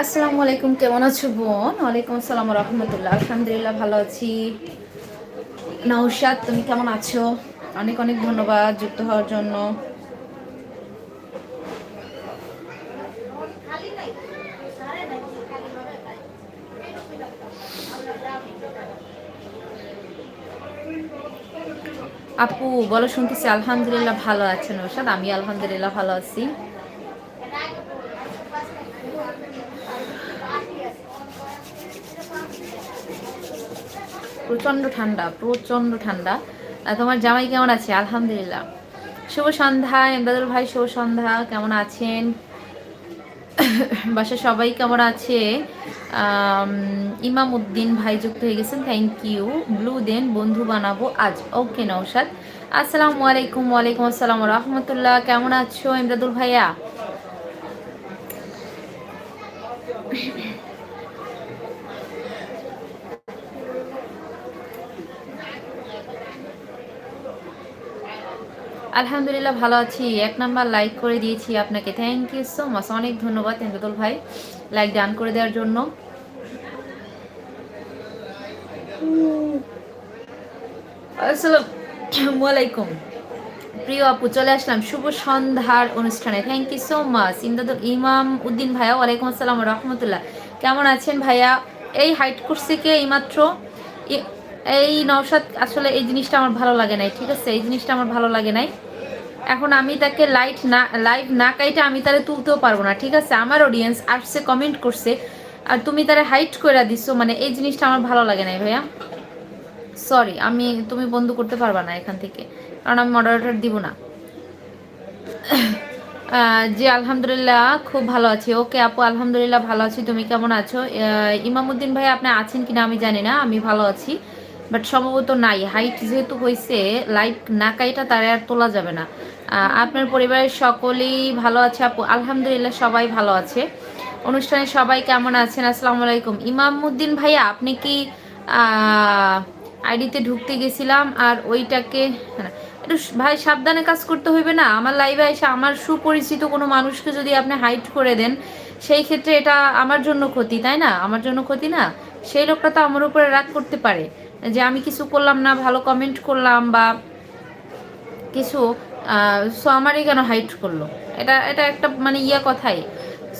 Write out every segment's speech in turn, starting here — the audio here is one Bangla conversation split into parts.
আসসালামু আলাইকুম, কেমন আছো বোন? ওয়ালাইকুম আসসালাম রহমতুল্লাহ। আলহামদুলিল্লাহ ভালো আছি। নৌশাদ তুমি কেমন আছো? অনেক অনেক ধন্যবাদ যুক্ত হওয়ার জন্য। আপু, বলো শুনতেছি আলহামদুলিল্লাহ ভালো আছেন নৌশাদ আমি আলহামদুলিল্লাহ ভালো আছি। প্রচণ্ড ঠান্ডা প্রচণ্ড ঠান্ডা। তোমার জামাই কেমন আছে? আলহামদুলিল্লাহ। শুভ সন্ধ্যা এমদাদুল ভাই, শুভ সন্ধ্যা। কেমন আছেন? বাসা সবাই কেমন আছে? ইমাম উদ্দিন ভাই যুক্ত হয়ে গেছেন। থ্যাংক ইউ ব্লু দেন বন্ধু বানাবো আজ। ওকে নৌসাদ আসসালামু আলাইকুম, ওয়ালাইকুম আসসালাম রহমতুল্লাহ। কেমন আছো ইমদাদুল ভাইয়া? আলহামদুলিল্লাহ ভালো আছি। এক নাম্বার লাইক করে দিয়েছি আপনাকে। থ্যাংক ইউ সো মাচ অনেক ধন্যবাদ এমদাদুল ভাই লাইক ডান করে দেওয়ার জন্য। আসসালামু আলাইকুম। প্রিয় আপু, চলে আসলাম শুভ সন্ধ্যার অনুষ্ঠানে। Thank you so much Imdadul Imam Uddin ভাইয়া, ওয়ালাইকুম আসসালাম রহমতুল্লাহ। কেমন আছেন ভাইয়া? এই হাইট কোর্সিকে এইমাত্র? এই নওশাদ, আসলে এই জিনিসটা আমার ভালো লাগে নাই, ঠিক আছে? এই জিনিসটা আমার ভালো লাগে নাই। এখন আমি তাকে লাইট না লাইভ না কাইটে আমি তারে তুলতেও পারব না, ঠিক আছে? আমার অডিয়েন্স আসছে কমেন্ট করছে, আর তুমি তারে হাইট করে দিছো মানে এই জিনিসটা আমার ভালো লাগে নাই ভাইয়া। সরি আমি, তুমি বন্ধ করতে পারবা না এখান থেকে, কারণ আমি মডারেটর দিব না। জি, আলহামদুলিল্লাহ, খুব ভালো আছি। ওকে আপু, আলহামদুলিল্লাহ ভালো আছি, তুমি কেমন আছো? ইমামুদ্দিন ভাই, আপনি আছেন কিনা আমি জানি না, আমি ভালো আছি। বাট সম্ভবত নাই। হাইট যেহেতু হয়েছে লাইট নাকাইটা তার আর তোলা যাবে না। আপনার পরিবারের সকলেই ভালো আছে আপু? আলহামদুলিল্লাহ সবাই ভালো আছে। অনুষ্ঠানে সবাই কেমন আছেন? আসসালামু আলাইকুম। ইমামুদ্দিন ভাইয়া, আপনি কি আইডিতে ঢুকতে গেছিলাম আর ওইটাকে একটু ভাই সাবধানে কাজ করতে হইবে না। আমার লাইভে এসে আমার সুপরিচিত কোনো মানুষকে যদি আপনি হাইট করে দেন, সেই ক্ষেত্রে এটা আমার জন্য ক্ষতি, তাই না? আমার জন্য ক্ষতি না? সেই লোকটা তো আমার উপরে রাগ করতে পারে। যে আমি কিছু করলাম না, ভালো কমেন্ট করলাম বা কিছু সো আমারই কেন হাইট করল? এটা এটা একটা মানে ইয়া কথাই।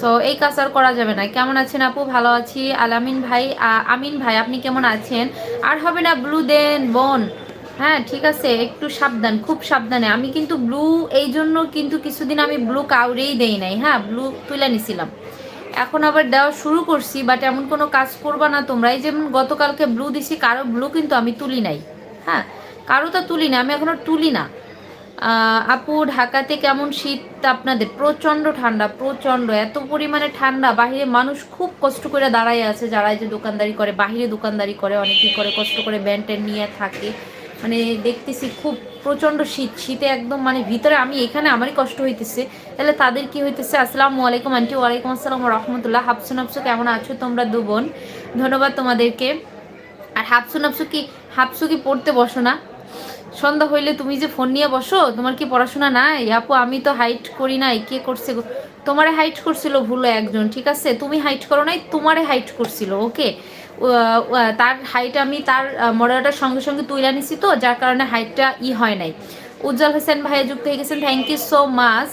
সো এই কাজ আর করা যাবে না। কেমন আছেন আপু? ভালো আছি। আলামিন ভাই আমিন ভাই, আপনি কেমন আছেন? আর হবে না ব্লু দেন, বোন। হ্যাঁ ঠিক আছে, একটু সাবধান, খুব সাবধানে। আমি কিন্তু ব্লু এই জন্য কিন্তু কিছুদিন আমি ব্লু কাউরেই দেই নাই। হ্যাঁ ব্লু তুলে নিছিলাম। এখন আবার দেওয়া শুরু করছি বাট এমন কোনো কাজ করবা না তোমরা। এই যেমন গতকালকে ব্লু দিছি, কারও ব্লু কিন্তু আমি তুলি নাই। হ্যাঁ কারও তো তুলি না আমি এখনও তুলি না। আপু, ঢাকাতে কেমন শীত আপনাদের? প্রচণ্ড ঠান্ডা, প্রচণ্ড। এত পরিমাণে ঠান্ডা, বাহিরে মানুষ খুব কষ্ট করে দাঁড়ায় আছে, যারা যে দোকানদারি করে, বাহিরে দোকানদারি করে, অনেকেই করে, কষ্ট করে ব্যান্ডেন নিয়ে থাকে। মানে দেখতেছি খুব প্রচণ্ড শীত, শীতে একদম মানে ভিতরে আমি এখানে আমারই কষ্ট হইতেছে। তাহলে তাদের কি হইতেছে? আসসালামু আলাইকুম, আন্টি। ওয়ালাইকুম আসসালাম রহমতুল্লাহ। হাফসু নাফসু, কেমন আছো তোমরা দু বোন ধন্যবাদ তোমাদেরকে। আর হাফসু নাফসু কি, হাফসু কি পড়তে বসো না? সন্ধ্যা হইলে তুমি যে ফোন নিয়ে বসো, তোমার কি পড়াশোনা নাই? আপু, আমি তো হাইট করি নাই, কে করছে তোমারে হাইট করছিল ভুলো একজন, ঠিক আছে? তুমি হাইট করো নাই, তোমারে হাইট করছিল, ওকে? তার হাইট আমি তার মডেলটার সঙ্গে সঙ্গে তুলে নিছি তো, যার কারণে হাইটটা ই হয় নাই। উজ্জ্বল হোসেন ভাইয়া যুক্ত হয়ে গেছেন thank you so much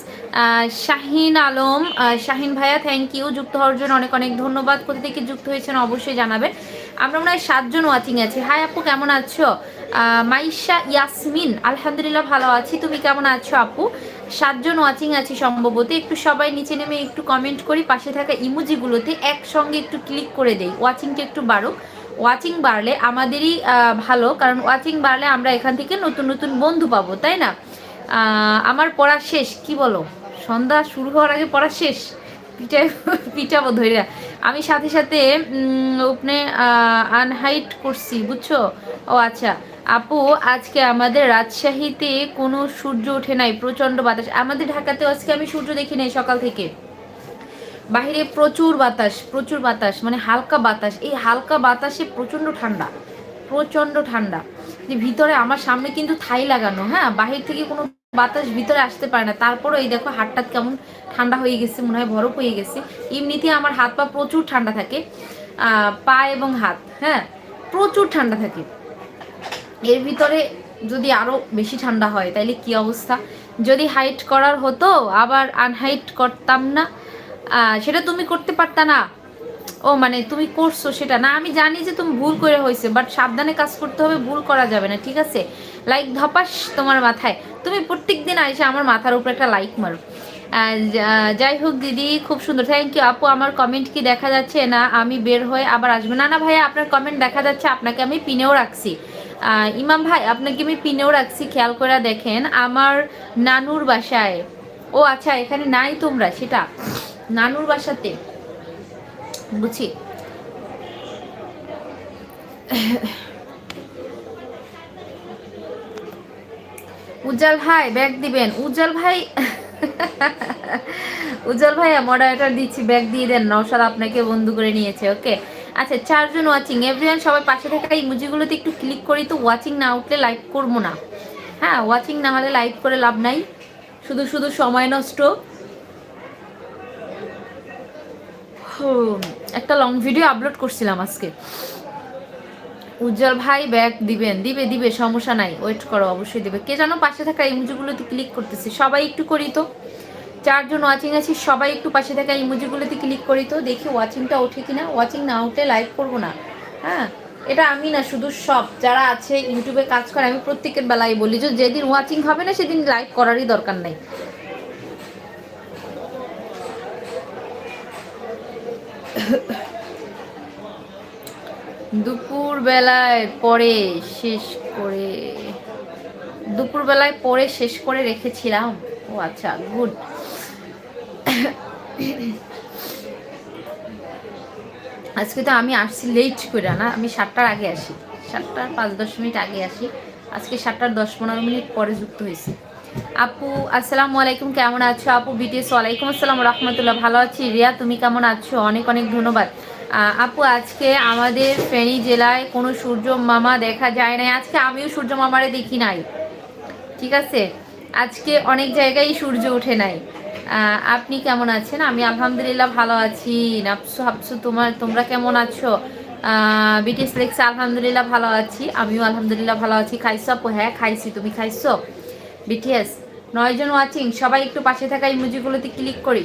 Shahin Alam Shahin ভাইয়া থ্যাংক ইউ যুক্ত হওয়ার জন্য অনেক অনেক ধন্যবাদ। কোথা থেকে যুক্ত হয়েছেন অবশ্যই জানাবেন। আমরা মনে হয় সাতজন ওয়াচিং আছি। হাই আপু, কেমন আছো? মাইশা ইয়াসমিন, আলহামদুলিল্লাহ ভালো আছি। তুমি কেমন আছো আপু? সাতজন ওয়াচিং আছি সম্ভবত। একটু সবাই নিচে নেমে একটু কমেন্ট করি, পাশে থাকা ইমোজিগুলোতে একসঙ্গে একটু ক্লিক করে দেই। ওয়াচিংটা একটু বাড়ুক। ওয়াচিং বাড়লে আমাদেরই ভালো, কারণ ওয়াচিং বাড়লে আমরা এখান থেকে নতুন নতুন বন্ধু পাবো, তাই না? আমার পড়া শেষ, কি বলো? সন্ধ্যা শুরু হওয়ার আগে পড়া শেষ? পিঠাই পিঠাবো ধৈর্য। আমি সাথে সাথে উপনে আনহাইট করছি, বুঝছ? ও আচ্ছা। আপু, আজকে আমাদের রাজশাহীতে কোনো সূর্য ওঠে নাই প্রচণ্ড বাতাস। আমাদের ঢাকাতেও আজকে আমি সূর্য দেখি নাই সকাল থেকে। বাহিরে প্রচুর বাতাস প্রচুর বাতাস মানে হালকা বাতাস। এই হালকা বাতাসে প্রচণ্ড ঠান্ডা প্রচণ্ড ঠান্ডা। যে ভিতরে আমার সামনে কিন্তু থাই লাগানো হ্যাঁ? বাহির থেকে কোনো বাতাস ভিতরে আসতে পারে না। তারপরে এই দেখো, হাতটা কেমন ঠান্ডা হয়ে গেছে, মনে হয় বরফ হয়ে গেছে। এমনিতে আমার হাত পা প্রচুর ঠান্ডা থাকে পা এবং হাত হ্যাঁ? প্রচুর ঠান্ডা থাকে। এর ভিতরে যদি আরও বেশি ঠান্ডা হয়, তাইলে কি অবস্থা? যদি হাইট করার হতো, আবার আনহাইট করতাম না। সেটা তুমি করতে পারতা না। ও মানে তুমি করছ সেটা। না, আমি জানি যে তুমি ভুল করে হয়েছে বাট সাবধানে কাজ করতে হবে, ভুল করা যাবে না, ঠিক আছে? লাইক ধপাস তোমার মাথায়। তুমি প্রত্যেক দিন এসে আমার মাথার উপর একটা লাইক মারো। যাই হোক দিদি, খুব সুন্দর। থ্যাংক ইউ আপু। আমার কমেন্ট কি দেখা যাচ্ছে? না, আমি বের হয়ে আবার আসব। না না ভাইয়া, আপনার কমেন্ট দেখা যাচ্ছে, আপনাকে আমি পিনেও রাখছি। ইমাম ভাই, আপনাকে আমি পিনেও রাখছি, খেয়াল করে দেখেন। আমার নানুর বাসায়, ও আচ্ছা এখানে নাই তোমরা, সেটা। নানুর বাসাতে, বুঝি? উজ্জ্বল ভাই, ব্যাগ দিবেন। উজ্জ্বল ভাই, উজ্জ্বল ভাইয়া মডারেটর দিচ্ছি, ব্যাগ দিয়ে দেন। নওশাদ আপনাকে বন্ধু করে নিয়েছে ওকে আচ্ছা চারজন ওয়াচিং এভরিওয়ান সবাই পাশে থাকা এই মুজিগুলোতে একটু ক্লিক করি তো ওয়াচিং না উঠলে লাইভ করব না। হ্যাঁ ওয়াচিং না হলে লাইভ করে লাভ নাই। শুধু শুধু সময় নষ্ট। একটা লং ভিডিও আপলোড করছিলাম আজকে। উজ্জ্বল ভাই ব্যাগ দিবেন। দিবে দিবে, সমস্যা নাই। ওয়েট করো, অবশ্যই দিবে। কে জানো পাশে থাকা ইমুজিগুলোতে ক্লিক করতেছি। সবাই একটু করি তো। চারজন ওয়াচিং আছি, সবাই একটু পাশে থাকা ইমোজিগুলোতে ক্লিক করি তো, দেখি ওয়াচিংটা ওঠে কিনা। ওয়াচিং না উঠলে লাইভ করব না। হ্যাঁ এটা আমি না, শুধু সব যারা আছে ইউটিউবে কাজ করে, আমি প্রত্যেকের বেলায় বলি যে, যেদিন ওয়াচিং হবে না, সেদিন লাইভ করারই দরকার নাই। দুপুর বেলায় পরে শেষ করে দুপুর বেলায় পরে শেষ করে রেখেছিলাম। ও আচ্ছা গুড আজকে তো আমি আসছি লেট করে না, আমি সাতটার আগে আসি। সাতটার পাঁচ দশ মিনিট আগে আসি। আজকে সাতটার দশ পনেরো মিনিট পরে যুক্ত হয়েছি। আপু, আসসালামু আলাইকুম, কেমন আছো? আপু বিটিএস ওয়ালাইকুম আসসালাম, রহমতুল্লাহ, ভালো আছি। রিয়া, তুমি কেমন আছো? অনেক অনেক ধন্যবাদ। আপু, আজকে আমাদের ফেনী জেলায় কোনো সূর্য মামা দেখা যায় নাই। আজকে আমিও সূর্য মামারে দেখি নাই। ঠিক আছে? আজকে অনেক জায়গায় সূর্য ওঠে নাই। আপনি কেমন আছেন? আমি আলহামদুলিল্লাহ ভালো আছি। নাপসু হাপসু তোমার, তোমরা কেমন আছো? বিটিএস লেক্স আলহামদুলিল্লাহ ভালো আছি। আমিও আলহামদুলিল্লাহ ভালো আছি। খাইছো আপু? হ্যাঁ খাইছি। তুমি খাইছো? বিটিএস নয়জন ওয়াচিং সবাই একটু পাশে থাকা ইমোজিগুলোতে ক্লিক করি।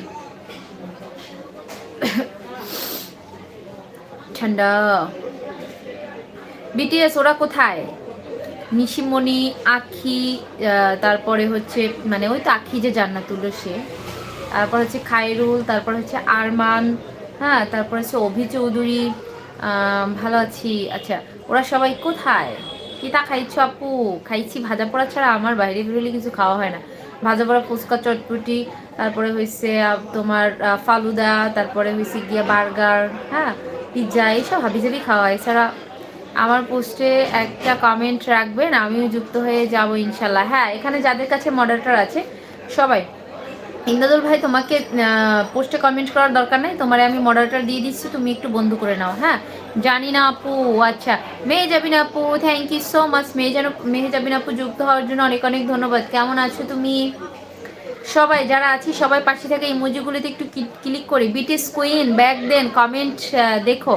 ঠান্ডা। বিটিএস, ওরা কোথায়? নিশিমণি, আখি তারপরে হচ্ছে মানে ওই তো আখি যে জান্নাতুল্লো সে তারপর হচ্ছে খায়রুল, তারপর হচ্ছে আরমান হ্যাঁ তারপর হচ্ছে অভি চৌধুরী ভালো আছি। আচ্ছা ওরা সবাই কোথায়? কি তা খাইছো আপু? খাইছি, ভাজা পোড়া ছাড়া আমার বাইরে বেরোলে কিছু খাওয়া হয় না। ভাজা পোড়া, ফুচকা, চটপটি, তারপরে হয়েছে তোমার ফালুদা, তারপরে হয়েছে গিয়া বার্গার হ্যাঁ পিৎজা এইসব হাবিজাবি খাওয়া এছাড়া আমার পোস্টে একটা কমেন্ট রাখবেন, আমিও যুক্ত হয়ে যাব ইনশাল্লাহ। হ্যাঁ এখানে যাদের কাছে মডারেটর আছে, সবাই ইন্দাদুল ভাই, তোমাকে পোস্টে কমেন্ট করার দরকার নেই। তোমারে আমি মডারেটর দিয়ে দিচ্ছি, তুমি একটু বন্ধ করে নাও হ্যাঁ? জানি না আপু আচ্ছা। মেয়ে যাবিন আপু থ্যাংক ইউ সো মাচ মেয়ে যেন মেয়ে যাবিন আপু যুক্ত হওয়ার জন্য অনেক অনেক ধন্যবাদ। কেমন আছো তুমি? সবাই, যারা আছি, সবাই পাশে থেকে ইমোজিগুলোতে একটু ক্লিক করি। BTS queen back then comment দেখো।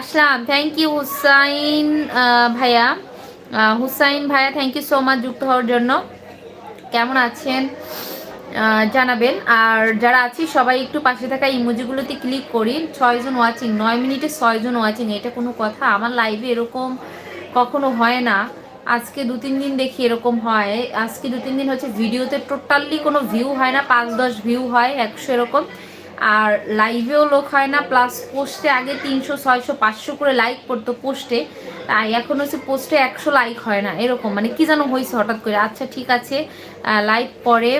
আসলাম। থ্যাংক ইউ হুসাইন ভাইয়া। হুসাইন ভাইয়া থ্যাংক ইউ সো মাচ যুক্ত হওয়ার জন্য। কেমন আছেন? জানাবেন। আর যারা আছি, সবাই একটু পাশে থাকা ইমোজিগুলোতে ক্লিক করি। ছয়জন ওয়াচিং নয় মিনিটে ছয়জন ওয়াচিং এটা কোনো কথা। আমার লাইভে এরকম কখনো হয় না। আজকে দু তিন দিন দেখি এরকম হয়। আজকে দু তিন দিন হচ্ছে ভিডিওতে টোটালি কোনো ভিউ হয় না, পাঁচ দশ ভিউ হয়, একশো এরকম। আর লাইভেও লোক হয় না প্লাস পোস্টে আগে তিনশো, ছয়শো, পাঁচশো করে লাইক করতো পোস্টে তাই এখন হচ্ছে পোস্টে একশো লাইক হয় না, এরকম। মানে কি যেন হয়েছে হঠাৎ করে। আচ্ছা ঠিক আছে। লাইভ পরে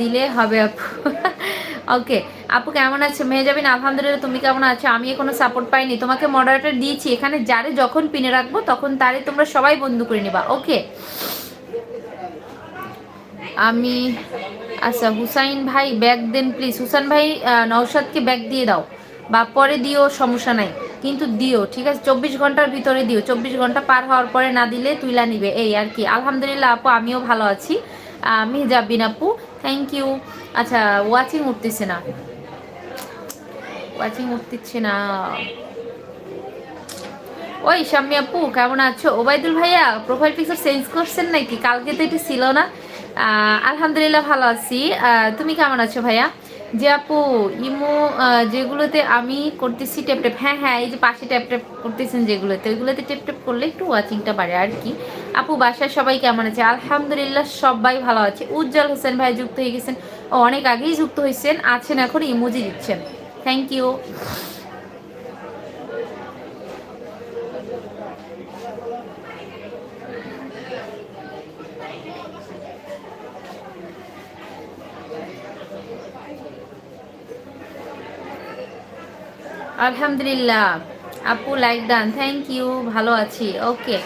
দিলে হবে আপু। ওকে আপু কেমন আছে? মেয়ে যাবেন আলহামদুলিল্লাহ, তুমি কেমন আছো? আমি এখনও সাপোর্ট পাইনি। তোমাকে মডারেটর দিয়েছি। এখানে যারে যখন পিনে রাখব, তখন তারে তোমরা সবাই বন্ধু করে নিবা। ওকে আমি আচ্ছা হুসাইন ভাই ব্যাগ দেন প্লিজ হুসাইন ভাই নৌসাদকে ব্যাগ দিয়ে দাও। বা পরে দিও, সমস্যা নাই। কিন্তু দিও, ঠিক আছে? চব্বিশ ঘণ্টার ভিতরে দিও। চব্বিশ ঘণ্টা পার হওয়ার পরে না দিলে তুইলা নিবে। এই আর কি। আলহামদুলিল্লাহ আপু, আমিও ভালো আছি। মেহজাবিন আপু থ্যাংক ইউ আচ্ছা ওয়াচিং উঠতেছে না। ওয়াচিং উঠতেছে না। ওই, শাম্মি আপু, কেমন আছো? ওবায়দুল ভাইয়া প্রোফাইল পিকচার চেঞ্জ করছেন নাকি? কালকে তো এটা ছিল না। আলহামদুলিল্লাহ ভালো আছি। তুমি কেমন আছো ভাইয়া? যে আপু, ইমো যেগুলোতে আমি করতেছি টেপ টেপ হ্যাঁ হ্যাঁ এই যে পাশে ট্যাপ ট্যাপ করতেছেন যেগুলোতে, ওইগুলোতে টেপ টেপ করলে একটু ওয়াচিংটা বাড়ে আর কি। আপু বাসায় সবাই কেমন আছে? আলহামদুলিল্লাহ সবাই ভালো আছে। উজ্জ্বল হোসেন ভাই যুক্ত হয়ে গেছেন। অনেক আগেই যুক্ত হয়েছেন, আছেন এখন, ইমোজি দিচ্ছেন। থ্যাংক ইউ আলহামদুলিল্লাহ। আপু লাইক ডান থ্যাংক ইউ ভালো আছি। ওকে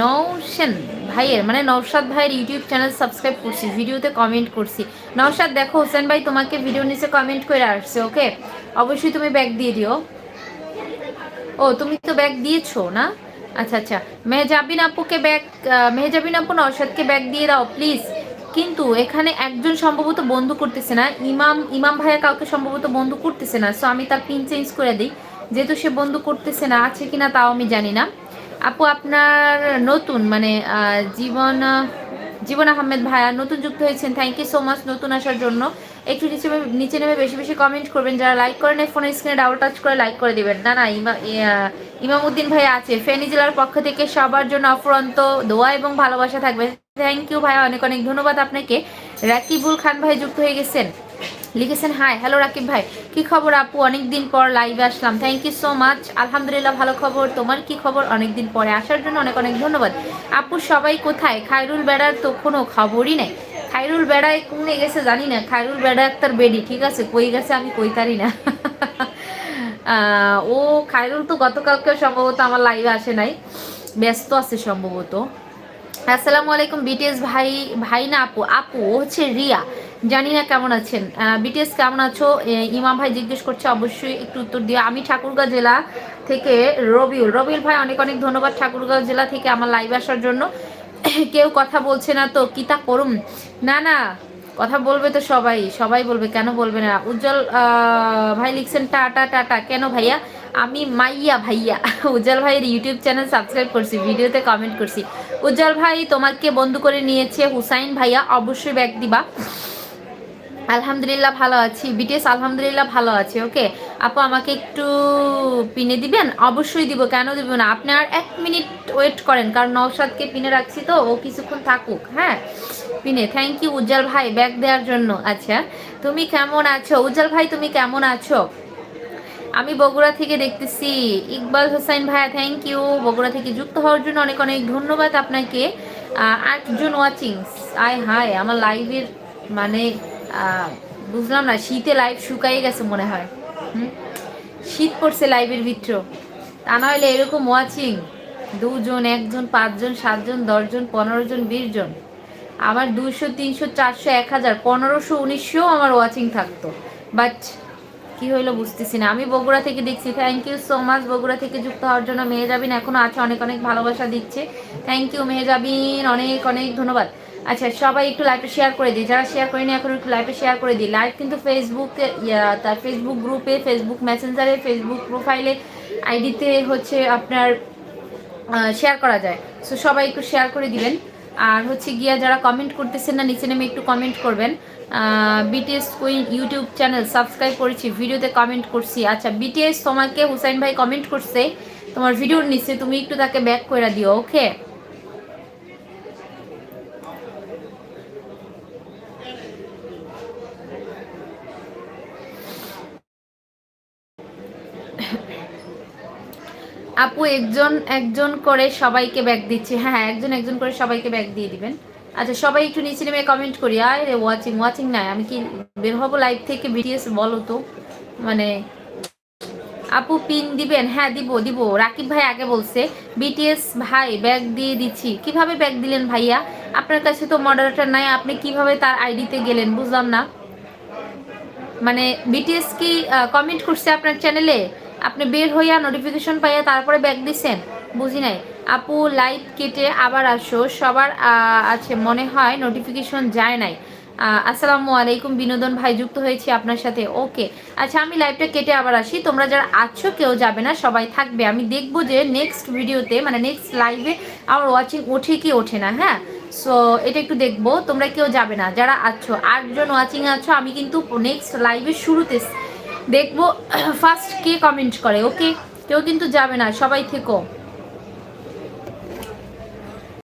নৌসেন ভাইয়ের মানে নৌসাদ ভাইয়ের ইউটিউব চ্যানেল সাবস্ক্রাইব করছি ভিডিওতে কমেন্ট করছি। নৌসাদ দেখো, হোসেন ভাই তোমাকে ভিডিও নিচে কমেন্ট করে আসছে ওকে অবশ্যই তুমি ব্যাগ দিয়ে দিও। ও, তুমি তো ব্যাগ দিয়েছ, না? আচ্ছা আচ্ছা। মেহজাবিন আপুকে ব্যাগ মেহজাবিন আপু নৌসাদকে ব্যাগ দিয়ে দাও প্লিজ কিন্তু এখানে একজন সম্ভবত বন্ধু করতেছে না। ইমাম ইমাম ভাইয়া কাউকে সম্ভবত বন্ধু করতেছে না। সো আমি তার পিন চেঞ্জ করে দিই। যেহেতু সে বন্ধু করতেছে না, আছে কি না তাও আমি জানি না। আপু, আপনার নতুন মানে জীবন জীবন আহমেদ ভাইয়া নতুন যুক্ত হয়েছেন। থ্যাংক ইউ সো মাচ নতুন আসার জন্য। একটু নিচে নিচে নেমে বেশি বেশি কমেন্ট করবেন। যারা লাইক করেন, এই ফোনের স্ক্রিনে ডাবল টাচ করে লাইক করে দিবেন। না না, ইমা ইমামুদ্দিন ভাই আছে। ফেনী জেলার পক্ষ থেকে সবার জন্য অফুরন্ত দোয়া এবং ভালোবাসা থাকবে। থ্যাংক ইউ ভাই। অনেক অনেক ধন্যবাদ আপনাকে। রাকিবুল খান ভাই যুক্ত হয়ে গেছেন। লিখেছেন হাই হ্যালো রাকিব ভাই। কি খবর আপু? অনেক দিন পর লাইভে আসলাম। থ্যাংক ইউ সো মাচ আলহামদুলিল্লাহ, ভালো খবর। তোমার কি খবর? অনেক দিন পরে আসার জন্য অনেক অনেক ধন্যবাদ। আপু, সবাই কোথায়? খায়রুল বেড়ার তো কোনো খবরই নেই। খায়রুল বেড়ায় কোনে গেছে জানি না। খায়রুল বেড়া একটার বেডি, ঠিক আছে? কই গেছে আমি কইতারি না। ও খায়রুল তো গতকালকে সম্ভবত আমার লাইভে আসে নাই। ব্যস্ত আছে সম্ভবত। আসসালামু আলাইকুম বিটিএস ভাই ভাই না আপু? আপু হচ্ছে রিয়া। জানি না কেমন আছেন। বিটিএস কেমন আছো? ইমাম ভাই জিজ্ঞেস করছে, অবশ্যই একটু উত্তর দিও। আমি ঠাকুরগাঁও জেলা থেকে রবিউল। রবিউল ভাই, অনেক অনেক ধন্যবাদ ঠাকুরগাঁও জেলা থেকে আমার লাইভ আসার জন্য। কেউ কথা বলছে না তো, কিতা করুম? না না। কথা বলবে তো সবাই সবাই বলবে, কেন বলবে না? উজ্জ্বল ভাই লিখছেন, টাটা টাটা, কেন ভাইয়া? আমি মাইয়া ভাইয়া। উজ্জ্বল ভাইয়ের ইউটিউব চ্যানেল সাবস্ক্রাইব করছি, ভিডিওতে কমেন্ট করছি। উজ্জ্বল ভাই তোমাকে বন্ধু করে নিয়েছে হুসাইন ভাইয়া, অবশ্যই ব্যাগ দিবা। আলহামদুলিল্লাহ ভালো আছি। বিটিএস আলহামদুলিল্লাহ ভালো আছে ওকে আপু আমাকে একটু পিনে দিবেন? অবশ্যই দিব, কেন দিব না? আপনি আর এক মিনিট ওয়েট করেন, কারণ নওশাদকে পিনে রাখছি তো, ও কিছুক্ষণ থাকুক হ্যাঁ? পিনে থ্যাংক ইউ উজ্জ্বল ভাই ব্যাগ দেওয়ার জন্য। আচ্ছা তুমি কেমন আছো? উজ্জ্বল ভাই, তুমি কেমন আছো? আমি বগুড়া থেকে দেখতেছি। ইকবাল হোসাইন ভাইয়া থ্যাংক ইউ বগুড়া থেকে যুক্ত হওয়ার জন্য অনেক অনেক ধন্যবাদ আপনাকে। আটজন ওয়াচিং আয় হায়, আমার লাইভের মানে বুঝলাম না, শীতে লাইভ শুকাই গেছে মনে হয়। শীত পড়ছে লাইভের ভিতর। তা না হলে এরকম ওয়াচিং দুজন, একজন, পাঁচজন, সাতজন, দশজন, পনেরো জন, বিশ জন। আমার দুশো তিনশো, চারশো, এক হাজার, পনেরোশো, উনিশশো আমার ওয়াচিং থাকতো। বাট কি হইল বুঝতেছি না। আমি বগুড়া থেকে দেখছি। Thank you so much Bogura থেকে যুক্ত হওয়ার জন্য মেহেজাবিন এখনও আছে, অনেক অনেক ভালোবাসা দিচ্ছে। Thank you Mehejabin. অনেক অনেক ধন্যবাদ। আচ্ছা সবাই একটু লাইভে শেয়ার করে দিই। যারা শেয়ার করেনি, এখন একটু লাইভে শেয়ার করে দিই। লাইভ কিন্তু ফেসবুকে তার ফেসবুক গ্রুপে ফেসবুক মেসেঞ্জারে ফেসবুক প্রোফাইলে আইডিতে হচ্ছে আপনার শেয়ার করা যায়। সো সবাই একটু শেয়ার করে দিবেন। আর হচ্ছে গিয়া যারা কমেন্ট করতেছেন না, নিচে নেমে একটু কমেন্ট করবেন। BTS queen YouTube channel subscribe করেছি, ভিডিওতে কমেন্ট করছি। আচ্ছা বিটিএস তোমাকে হুসাইন ভাই কমেন্ট করছে, তোমার ভিডিওর নিচে তুমি একটু তাকে ব্যাক করে দিও ওকে আপু, একজন একজন করে সবাইকে ব্যাগ দিচ্ছে। হ্যাঁ হ্যাঁ একজন একজন করে সবাইকে ব্যাগ দিয়ে দিবেন। আচ্ছা সবাই একটু নিচে নেমে কমেন্ট করি। আয় রে ওয়াচিং ওয়াচিং নাই। আমি কি বের হব লাইভ থেকে বিটিএস বলো তো? মানে আপু পিন দিবেন? হ্যাঁ দিব দিব। রাকিব ভাই আগে বলছে বিটিএস ভাই ব্যাগ দিয়ে দিচ্ছি। কীভাবে ব্যাগ দিলেন ভাইয়া? আপনার কাছে তো মডারেটর নাই। আপনি কীভাবে তার আইডিতে গেলেন? বুঝলাম না। মানে বিটিএস কি কমেন্ট করছে আপনার চ্যানেলে আপনি বের হইয়া নোটিফিকেশন পাইয়া তারপরে ব্যাগ দিছেন? বুঝি নাই। আপু লাইভ কেটে আবার আসো। সবার আছে, মনে হয় নোটিফিকেশন যায় নাই। আসসালামু আলাইকুম, বিনোদন ভাই, যুক্ত হয়েছি আপনার সাথে। ওকে আচ্ছা আমি লাইভটা কেটে আবার আসি। তোমরা যারা আছো, কেউ যাবে না, সবাই থাকবে। আমি দেখব যে নেক্সট ভিডিওতে মানে নেক্সট লাইভে আমার ওয়াচিং ওঠে কি ওঠে না হ্যাঁ? সো এটা একটু দেখব। তোমরা কেউ যাবে না। যারা আছো, আটজন ওয়াচিং আছো, আমি কিন্তু নেক্সট লাইভের শুরুতে দেখব ফার্স্ট কে কমেন্ট করে ওকে কেউ কিন্তু যাবে না সবাই থেকো।